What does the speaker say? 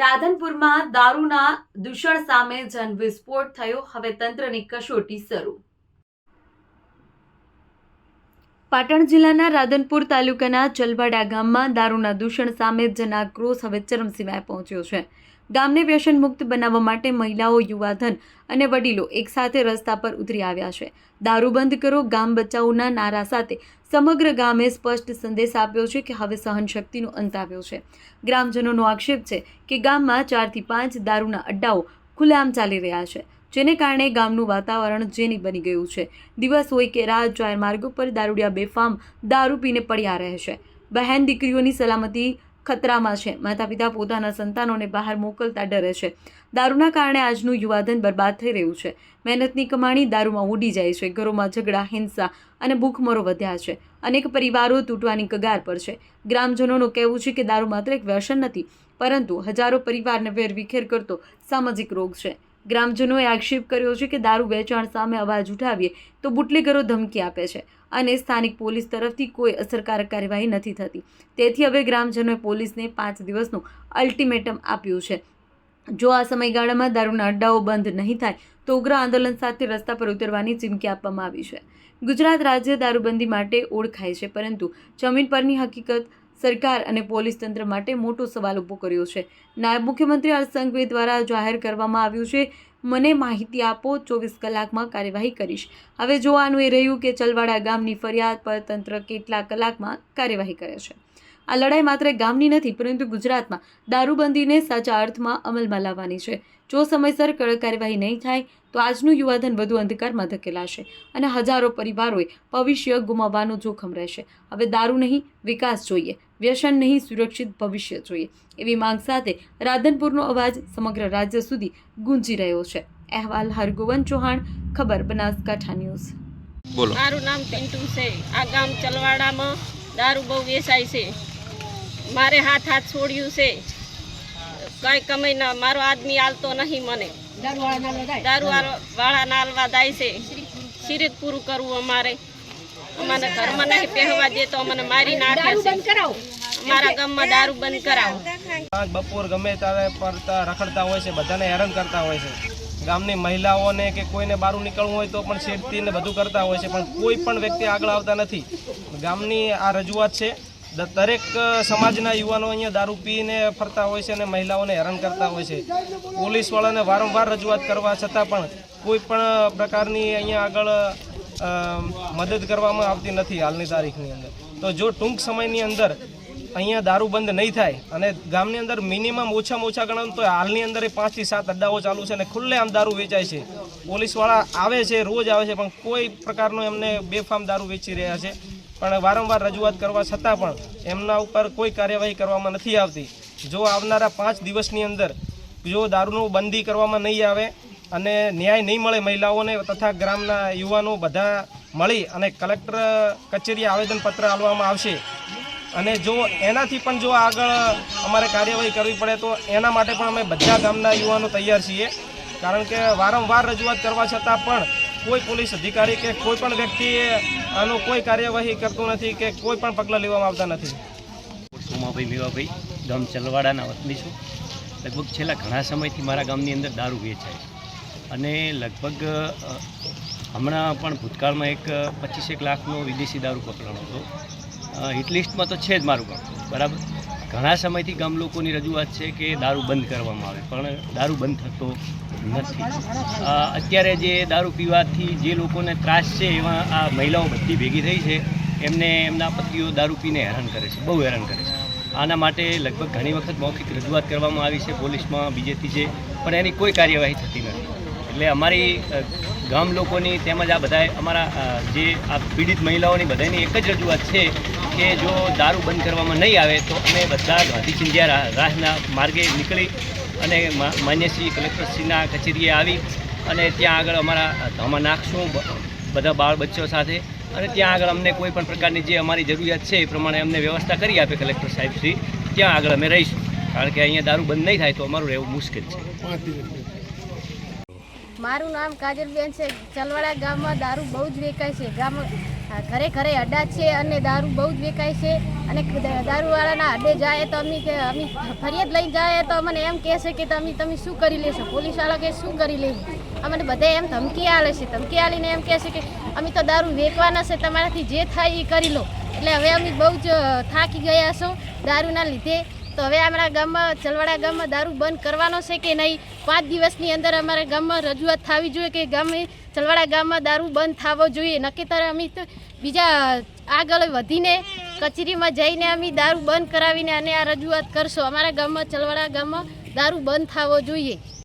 રાધનપુરમાં દારૂના દૂષણ સામે જન વિસ્ફોટ થયો. હવે તંત્રની કસોટી શરૂ. પાટણ જિલ્લાના રાધનપુર તાલુકાના ચલવાડા ગામમાં દારૂના દૂષણ સામે જનાક્રોશ હવે ચરમસીમાએ પહોંચ્યો છે. ગામને વ્યસન મુક્ત બનાવવા માટે મહિલાઓ, યુવાધન અને વડીલો એકસાથે રસ્તા પર ઉતરી આવ્યા છે. દારૂ બંધ કરો, ગામ બચાવોના નારા સાથે સમગ્ર ગામે સ્પષ્ટ સંદેશ આપ્યો છે કે હવે સહનશક્તિનો અંત આવ્યો છે. ગ્રામજનોનો આક્ષેપ છે કે ગામમાં ચારથી પાંચ દારૂના અડ્ડાઓ ખુલ્લેઆમ ચાલી રહ્યા છે, જેને કારણે ગામનું વાતાવરણ જેની બની ગયું છે. દિવસ હોય કે રાત, જાહેર માર્ગો પર દારૂડિયા બેફામ દારૂ પીને પડ્યા રહે છે. બહેન દીકરીઓની સલામતી ખતરામાં છે. માતા પિતા પોતાના સંતાનોને બહાર મોકલતા ડરે છે. દારૂના કારણે આજનું યુવાધન બરબાદ થઈ રહ્યું છે. મહેનતની કમાણી દારૂમાં ઉડી જાય છે. ઘરોમાં ઝઘડા, હિંસા અને ભૂખમરો વધ્યા છે. અનેક પરિવારો તૂટવાની કગાર પર છે. ગ્રામજનોનું કહેવું છે કે દારૂ માત્ર એક વ્યસન નથી, પરંતુ હજારો પરિવારને વેરવિખેર કરતો સામાજિક રોગ છે. ગ્રામજનોએ આક્ષેપ કર્યો છે કે દારૂ વેચાણ સામે અવાજ ઉઠાવીએ તો બુટલેગરો ધમકી આપે છે અને સ્થાનિક પોલીસ તરફથી કોઈ અસરકારક કાર્યવાહી નથી થતી. તેથી હવે ગ્રામજનોએ પોલીસને પાંચ દિવસનું અલ્ટિમેટમ આપ્યું છે. જો આ સમયગાળામાં દારૂના અડ્ડાઓ બંધ નહીં થાય, તો ઉગ્ર આંદોલન સાથે રસ્તા પર ઉતરવાની ચીમકી આપવામાં આવી છે. ગુજરાત રાજ્ય દારૂબંધી માટે ઓળખાય છે, પરંતુ જમીન પરની હકીકત સરકાર અને પોલીસ તંત્ર માટે મોટો સવાલ ઊભો કર્યો છે. નાયબ મુખ્યમંત્રી હર્ષ સંઘવી દ્વારા જાહેર કરવામાં આવ્યું છે. મને માહિતી આપો, ચોવીસ કલાકમાં કાર્યવાહી કરીશ. હવે જોવાનું એ રહ્યું કે ચલવાડા ગામની ફરિયાદ પર તંત્ર કેટલા કલાકમાં કાર્યવાહી કરે છે. આ લડાઈ માત્ર ગામની નથી, પરંતુ ગુજરાતમાં દારૂબંધીને સાચા અર્થમાં અમલમાં લાવવાની છે. જો સમયસર કડક કાર્યવાહી નહીં થાય, તો આજનું યુવાધન વધુ અંધકારમાં ધકેલાશે અને હજારો પરિવારોએ ભવિષ્ય ગુમાવવાનું જોખમ રહેશે. હવે દારૂ નહીં, વિકાસ જોઈએ. વ્યસન નહીં સુરક્ષિત ભવિષ્ય જોઈએ. એવી માંગ સાથે રાધનપુરનો અવાજ સમગ્ર રાજ્ય સુધી ગુંજી રહ્યો છે. અહેવાલ હરગોવન ચૌહાણ ખબર બનાસકાંઠા ન્યૂઝ. બોલો. મારું નામ પિન્ટુ છે. આ ગામ ચલવાડામાં દારૂ બહુ વેચાય છે. મારે હાથ હાથ છોડ્યું છે. કઈ કમાઈ ના મારો આદમી આલતો નહીં મને. દારૂ વાળો- નાલવા જાય છે. સિરીત પૂરું કરવું અમારે. અમારે ઘરમાં નહીં પહેવા દે તો અમને મારી નાખે છે. અમારા ગામમાં દારૂ બંધ કરાવો. આજ બપોર ગમે ત્યારે પડતા રખડતા હોય છે બધાને હેરાન કરતા હોય છે. ગામની મહિલાઓને કે કોઈને બહાર નીકળવું હોય તો પણ સેફટી ને બધું કરતા હોય છે પણ કોઈ પણ વ્યક્તિ આગળ આવતા નથી. ગામની આ રજૂઆત છે. દરેક સમાજના યુવાનો અહીંયા દારૂ પીને ફરતા હોય છે અને મહિલાઓને હેરાન કરતા હોય છે. પોલીસવાળાને વારંવાર રજૂઆત કરવા છતાં પણ કોઈ પણ પ્રકારની અહીંયા આગળ મદદ કરવામાં આવતી નથી હાલની તારીખની અંદર. તો જો ટૂંક સમયની અંદર અહીંયા દારૂ બંધ નહીં થાય અને ગામની અંદર મિનિમમ ઓછામાં ઓછા ગણો તો હાલની અંદર એ પાંચથી સાત અડ્ડાઓ ચાલુ છે અને ખુલ્લે આમ દારૂ વેચાય છે. પોલીસવાળા આવે છે, રોજ આવે છે, પણ કોઈ પ્રકારનો એમને બેફામ દારૂ વેચી રહ્યા છે. પણ વારંવાર રજૂઆત કરવા છતાં પણ એમના ઉપર કોઈ કાર્યવાહી કરવામાં નથી આવતી. જો આવનારા પાંચ દિવસની અંદર જો દારૂનું બંધી કરવામાં નહીં આવે અને ન્યાય નહીં મળે મહિલાઓને તથા ગ્રામના યુવાનો બધા મળી અને કલેક્ટર કચેરીએ આવેદનપત્ર આપવામાં આવશે. અને જો એનાથી પણ જો આગળ અમારે કાર્યવાહી કરવી પડે તો એના માટે પણ અમે બધા ગામના યુવાનો તૈયાર છીએ. કારણ કે વારંવાર રજૂઆત કરવા છતાં પણ કોઈ પોલીસ અધિકારી કે કોઈ પણ વ્યક્તિએ આનો કોઈ કાર્યવાહી કરતું નથી કે કોઈ પણ પગલાં લેવામાં આવતા નથી. સોમાભાઈ મેવાભાઈ, ગામ ચલવાડાના વતની છું. લગભગ છેલ્લા ઘણા સમયથી મારા ગામની અંદર દારૂ વેચાય છે. અને લગભગ હમણાં પણ ભૂતકાળમાં એક પચીસેક લાખનો વિદેશી દારૂ પકડાણો હતો. હિટલિસ્ટમાં તો છે જ મારું ગામ બરાબર? ઘણા સમયથી ગામ લોકોની રજૂઆત છે કે દારૂ બંધ કરવામાં આવે, પણ દારૂ બંધ થતો નથી. અત્યારે જે દારૂ પીવાથી જે લોકોને ત્રાસ છે એવા આ મહિલાઓ બધી ભેગી થઈ છે, એમને એમના પતિઓ દારૂ પીને હેરાન કરે છે, બહુ હેરાન કરે છે. આના માટે લગભગ ઘણી વખત મૌખિક રજૂઆત કરવામાં આવી છે પોલીસમાં, બીજેથી છે પણ એની કોઈ કાર્યવાહી થતી નથી. એટલે અમારી ગામ લોકોની તેમજ આ બધા અમારા જે આ પીડિત મહિલાઓની બધાની એક જ રજૂઆત છે કે જો દારૂ બંધ કરવામાં નહીં આવે તો અમે બધા ગાંધી ચિંધ્યા રાહના માર્ગે નીકળી અને માન્ય શ્રી કલેક્ટરશ્રીના કચેરીએ આવી અને ત્યાં આગળ અમારા ધામા નાખશું બધા બાળ બચ્ચો સાથે અને ત્યાં આગળ અમને કોઈ પણ પ્રકારની જે અમારી જરૂરિયાત છે એ પ્રમાણે અમને વ્યવસ્થા કરી આપે કલેક્ટર સાહેબ શ્રી. ત્યાં આગળ અમે રહીશું. કારણ કે અહીંયા દારૂ બંધ નહીં થાય તો અમારું રહેવું મુશ્કેલ છે. મારું નામ કાજલબેન છે. ચલવાડા ગામમાં દારૂ બહુ જ વેચાય છે. ગામ ઘરે ઘરે અડા છે અને દારૂ બહુ જ વેચાય છે. અને દારૂવાળાના અડે જાય તો અમે અમે ફરિયાદ લઈને જાય તો અમને એમ કહે છે કે તમે તમે શું કરી લેશો? પોલીસવાળા કે શું કરી લે અમને બધા એમ ધમકી આલે છે. ધમકી આલીને એમ કહે છે કે, અમે તો દારૂ વેચવાના છે, તમારાથી જે થાય એ કરી લો. એટલે હવે અમે બહુ જ થાકી ગયા છો દારૂના લીધે. તો હવે અમારા ગામમાં ચલવાડા ગામમાં દારૂ બંધ કરવાનો છે કે નહીં? પાંચ દિવસની અંદર અમારા ગામમાં રજૂઆત થવી જોઈએ કે ગામે ચલવાડા ગામમાં દારૂ બંધ થવો જોઈએ. નક્કીતર અમે તો બીજા આગળ વધીને કચેરીમાં જઈને અમે દારૂ બંધ કરાવીને અને આ રજૂઆત કરશો. અમારા ગામમાં ચલવાડા ગામમાં દારૂ બંધ થવો જોઈએ.